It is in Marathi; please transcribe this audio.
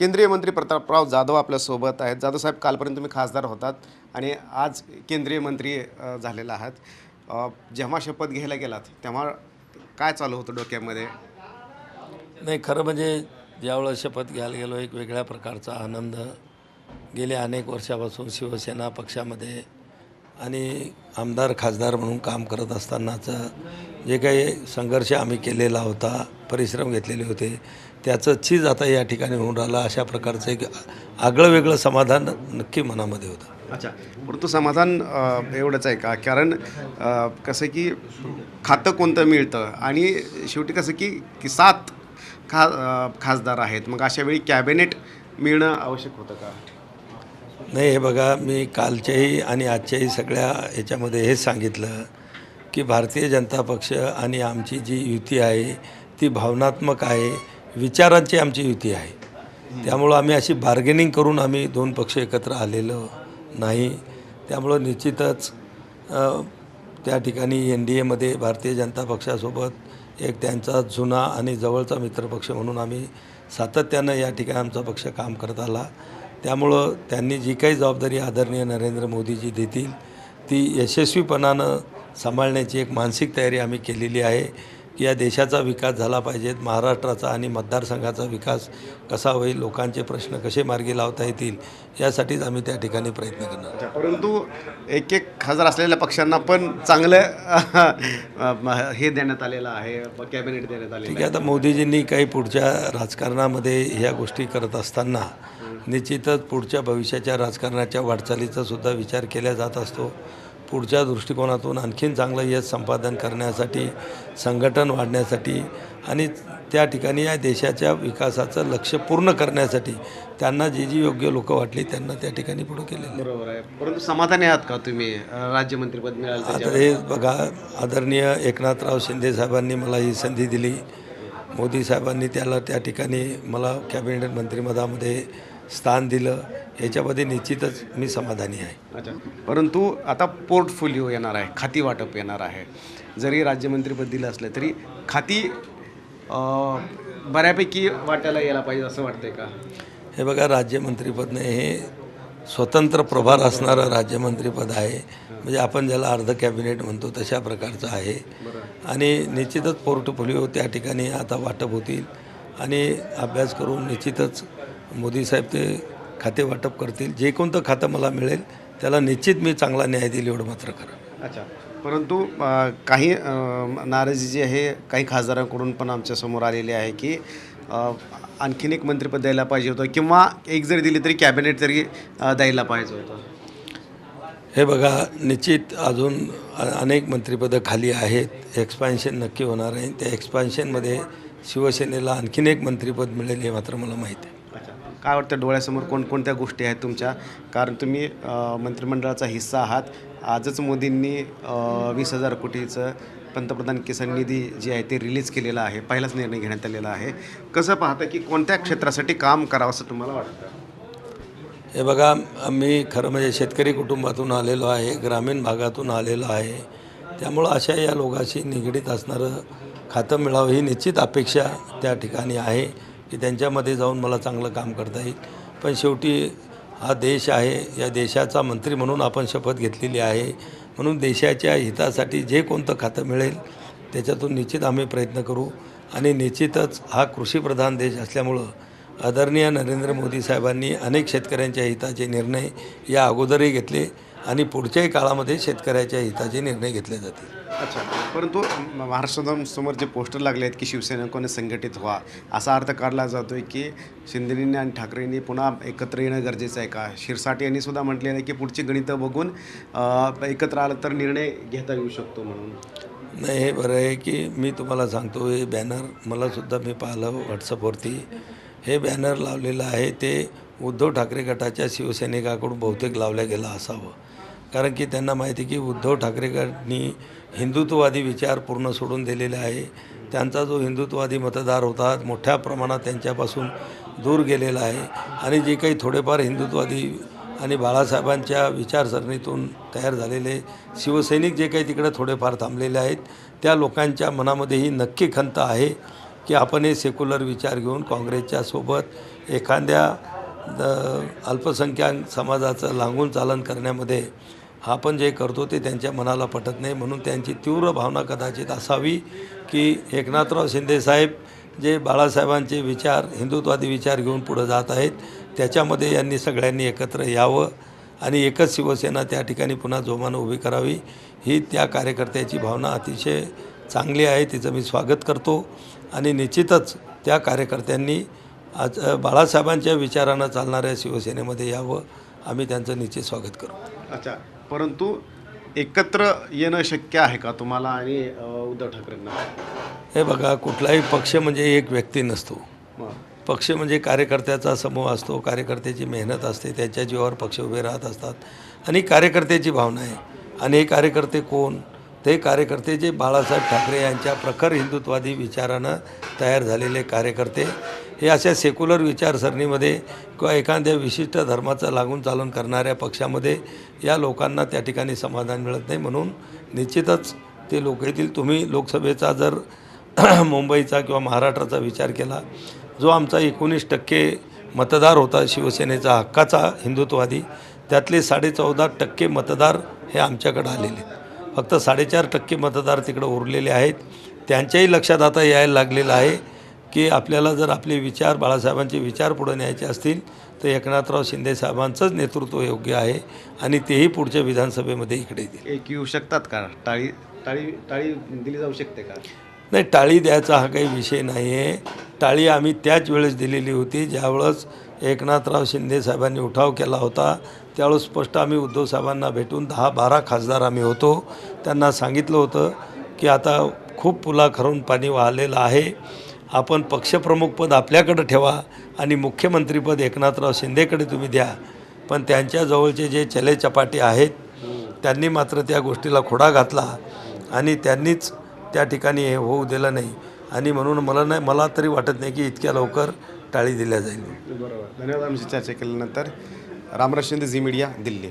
केंद्रीय मंत्री प्रतापराव जाधव आपल्यासोबत आहेत. जाधव साहेब कालपर्यंत तुम्ही खासदार होतात आणि आज केंद्रीय मंत्री झालेला आहात. जेव्हा शपथ घ्यायला गेलात तेव्हा काय चालू होतं डोक्यामध्ये? नाही खरं म्हणजे ज्यावेळेस शपथ घ्यायला गेलो एक वेगळ्या प्रकारचा आनंद. गेल्या अनेक वर्षापासून शिवसेना पक्षामध्ये आणि आमदार खासदार म्हणून काम करत असतानाचं जे काही संघर्ष आम्ही केलेला होता परिश्रम घेतलेले होते त्याचं चीज आता या ठिकाणी होऊन राहिलं. अशा प्रकारचं एक आगळं वेगळं समाधान नक्की मनामध्ये होतं. अच्छा. परंतु समाधान एवढंच आहे का? कारण कसं की खातं कोणतं मिळतं? आणि शेवटी कसं की की सात खा खासदार आहेत. मग अशा वेळी कॅबिनेट मिळणं आवश्यक होतं का? नाही हे बघा मी कालच्याही आणि आजच्याही सगळ्या याच्यामध्ये हेच सांगितलं की भारतीय जनता पक्ष आणि आमची जी युती आहे ती भावनात्मक आहे विचारांची आमची युती आहे. त्यामुळं आम्ही अशी बार्गेनिंग करून आम्ही दोन पक्ष एकत्र आलेलो नाही. त्यामुळं निश्चितच त्या ठिकाणी एन डी एमध्ये भारतीय जनता पक्षासोबत एक त्यांचा जुना आणि जवळचा मित्रपक्ष म्हणून आम्ही सातत्यानं या ठिकाणी आमचा पक्ष काम करत आला. त्यामुळं त्यांनी जी काही जबाबदारी आदरणीय नरेंद्र मोदीजी देतील ती यशस्वीपणानं सांभाळण्याची एक मानसिक तयारी आम्ही केलेली आहे. या देशाचा विकास झाला पाहिजेत महाराष्ट्राचा आणि मतदारसंघाचा विकास कसा होईल लोकांचे प्रश्न कसे मार्गी लावता येतील यासाठीच आम्ही त्या ठिकाणी प्रयत्न करणार परंतु एक एक खासदार असलेल्या पक्षांना पण चांगलं हे देण्यात आलेलं आहे कॅबिनेट देण्यात आलेलं ठीक आहे. आता मोदीजींनी काही पुढच्या राजकारणामध्ये ह्या गोष्टी करत असताना निश्चितच पुढच्या भविष्याच्या राजकारणाच्या वाटचालीचा सुद्धा विचार केला जात असतो. पुढच्या दृष्टिकोनातून आणखीन चांगलं यश संपादन करण्यासाठी संघटन वाढण्यासाठी आणि त्या ठिकाणी या देशाच्या विकासाचं लक्ष पूर्ण करण्यासाठी त्यांना जी जी योग्य लोकं वाटली त्यांना त्या ठिकाणी पुढं केलेलं बरोबर आहे. परंतु समाधानी आहात का तुम्ही? राज्यमंत्रीपद मिळालं आता? हे बघा आदरणीय एकनाथराव शिंदे साहेबांनी मला ही संधी दिली. मोदी साहेबांनी त्याला त्या ठिकाणी मला कॅबिनेट मंत्रिमंडळामध्ये स्थान दिलं याच्यामध्ये निश्चितच मी समाधानी आहे. अच्छा. परंतु आता पोर्टफोलिओ येणार आहे खाती वाटप येणार आहे. जरी राज्यमंत्रीपद दिलं असलं तरी खाती अं, बऱ्यापैकी वाटायला यायला पाहिजे असं वाटतंय का? हे बघा राज्यमंत्रीपद नाही हे स्वतंत्र प्रभार असणारं राज्यमंत्रीपद आहे. म्हणजे आपण ज्याला अर्ध कॅबिनेट म्हणतो तशा प्रकारचं आहे. आणि निश्चितच पोर्टफोलिओ त्या ठिकाणी आता वाटप होतील. आणि अभ्यास करून निश्चितच मोदी साहेब ते खाते वाटप करतील. जे कोणतं खातं मला मिळेल त्याला निश्चित मी चांगला न्याय देईल एवढं मात्र करा अच्छा. परंतु काही नाराजी जी आहे काही खासदारांकडून पण आमच्यासमोर आलेली आहे की आणखीन एक मंत्रिपद द्यायला पाहिजे होतं किंवा एक जरी दिली तरी कॅबिनेट तरी द्यायला पाहिजे होतं. हे बघा निश्चित अजून अनेक मंत्रिपदं खाली आहेत. एक्सपान्शन नक्की होणार आहे. त्या एक्सपान्शनमध्ये शिवसेनेला आणखीन एक मंत्रिपद मिळेल हे मात्र मला माहीत आहे. काय वाटतं डोळ्यासमोर कोणकोणत्या गोष्टी आहेत तुमच्या? कारण तुम्ही मंत्रिमंडळाचा हिस्सा आहात. आजच मोदींनी वीस हजार कोटीचं पंतप्रधान किसान निधी जे आहे ते रिलीज केलेला आहे. पहिलाच निर्णय घेण्यात आलेला आहे. कसं पाहता की कोणत्या क्षेत्रासाठी काम करावं असं तुम्हाला वाटतं? हे बघा मी खरं म्हणजे शेतकरी कुटुंबातून आलेलो आहे ग्रामीण भागातून आलेलो आहे. त्यामुळं अशा या लोकांशी निगडीत असणारं खातं मिळावं ही निश्चित अपेक्षा त्या ठिकाणी आहे. की त्यांच्यामध्ये जाऊन मला चांगलं काम करता येईल. पण शेवटी हा देश आहे या देशाचा मंत्री म्हणून आपण शपथ घेतलेली आहे. म्हणून देशाच्या हितासाठी जे कोणतं खातं मिळेल त्याच्यातून निश्चित आम्ही प्रयत्न करू. आणि निश्चितच हा कृषीप्रधान देश असल्यामुळं आदरणीय नरेंद्र मोदी साहेबांनी अनेक शेतकऱ्यांच्या हिताचे निर्णय या अगोदरही घेतले. आणि पुढच्याही काळामध्ये शेतकऱ्याच्या हिताचे निर्णय घेतले जातील. अच्छा. परंतु महाराष्ट्रासमोर जे पोस्टर लागले आहेत की शिवसैनिकांनी संघटित व्हा असा अर्थ काढला जातो आहे की शिंदेंनी आणि ठाकरेंनी पुन्हा एकत्र येणं गरजेचं आहे का? शिरसाट यांनी सुद्धा म्हटलेलं आहे की पुढची गणितं बघून एकत्र आलं तर निर्णय घेता येऊ शकतो म्हणून. नाही हे बरं आहे की मी तुम्हाला सांगतो हे बॅनर मलासुद्धा मी पाहिलं व्हॉट्सअपवरती. हे बॅनर लावलेलं आहे ते उद्धव ठाकरे गटाच्या शिवसैनिकाकडून बहुतेक लावल्या गेलं असावं. कारण की त्यांना माहिती की उद्धव ठाकरे गटांनी हिंदुत्ववादी विचार पूर्ण सोडून दिलेले आहे. त्यांचा जो हिंदुत्ववादी मतदार होता मोठ्या प्रमाणात त्यांच्यापासून दूर गेलेला आहे. आणि जे काही थोडेफार हिंदुत्ववादी आणि बाळासाहेबांच्या विचारसरणीतून तयार झालेले शिवसैनिक जे काही तिकडे थोडेफार थांबलेले आहेत त्या लोकांच्या मनामध्ये ही नक्की खंत आहे की आपण हे सेक्युलर विचार घेऊन काँग्रेसच्या सोबत एखाद्या अल्पसंख्याक समाजाचं लांगून चालन करण्यामध्ये आपण जे करतो ते त्यांच्या मनाला पटत नाही. म्हणून त्यांची तीव्र भावना कदाचित असावी की एकनाथराव शिंदेसाहेब जे बाळासाहेबांचे विचार हिंदुत्वादी विचार घेऊन पुढं जात आहेत त्याच्यामध्ये यांनी सगळ्यांनी एकत्र यावं आणि एकच शिवसेना त्या ठिकाणी पुन्हा जोमानं उभी करावी ही त्या कार्यकर्त्याची भावना अतिशय चांगली आहे तिचं मी स्वागत करतो. आणि निश्चितच त्या कार्यकर्त्यांनी आज बाळासाहेबांच्या विचारानं चालणाऱ्या शिवसेनेमध्ये यावं आम्ही त्यांचं निश्चित स्वागत करू. अच्छा परंतु एकत्र येणं शक्य आहे का तुम्हाला आणि उद्धव ठाकरेंना? हे बघा कुठलाही पक्ष म्हणजे एक व्यक्ती नसतो. पक्ष म्हणजे कार्यकर्त्याचा समूह असतो कार्यकर्त्याची मेहनत असते त्याच्या जीवावर पक्ष उभे राहत असतात. आणि कार्यकर्त्याची भावना आहे. आणि हे कार्यकर्ते कोण? ते कार्यकर्ते जे बाळासाहेब ठाकरे यांच्या प्रखर हिंदुत्वादी विचारानं तयार झालेले कार्यकर्ते हे अशा सेक्युलर विचारसरणीमध्ये किंवा एखाद्या विशिष्ट धर्माचं लागून चालून करणाऱ्या पक्षामध्ये या लोकांना त्या ठिकाणी समाधान मिळत नाही म्हणून निश्चितच ते लोक येतील तुम्ही लोकसभेचा जर मुंबईचा किंवा महाराष्ट्राचा विचार केला जो आमचा एकोणीस टक्के मतदार होता शिवसेनेचा हक्काचा हिंदुत्ववादी त्यातले साडेचौदा टक्के मतदार हे आमच्याकडे आलेले आहेत. फक्त साडेचार टक्के मतदार तिकडे उरलेले आहेत त्यांच्याही लक्षात आता यायला लागलेलं आहे की आपल्याला जर आपले विचार बाळासाहेबांचे विचार पुढे न्यायचे असतील तर एकनाथराव शिंदे साहेबांचंच नेतृत्व योग्य आहे आणि तेही पुढच्या विधानसभेमध्ये इकडे येतील. एक येऊ शकतात का? टाळी टाळी टाळी दिली जाऊ शकते का? नाही टाळी द्यायचा हा काही विषय नाही आहे टाळी आम्ही त्याच वेळेस दिलेली होती ज्यावेळेस एकनाथराव शिंदे साहेबांनी उठाव केला होता. त्यावेळेस स्पष्ट आम्ही उद्धव साहेबांना भेटून दहा बारा खासदार आम्ही होतो. त्यांना सांगितलं होतं की आता खूप पुलाखरून पाणी वाहलेलं आहे. आपण पक्षप्रमुखपद आपल्याकडं ठेवा आणि मुख्यमंत्रीपद एकनाथराव शिंदेकडे तुम्ही द्या. पण त्यांच्याजवळचे जे चलेचपाटे आहेत त्यांनी मात्र त्या गोष्टीला खोडा घातला आणि त्यांनीच त्या ठिकाणी हे होऊ दिलं नाही. आणि म्हणून मला नाही मला तरी वाटत नाही की इतक्या लवकर टाळी दिल्या जाईल. बरोबर. धन्यवाद आमची चर्चा केल्यानंतर. Ramraj Shinde Zee media Delhi.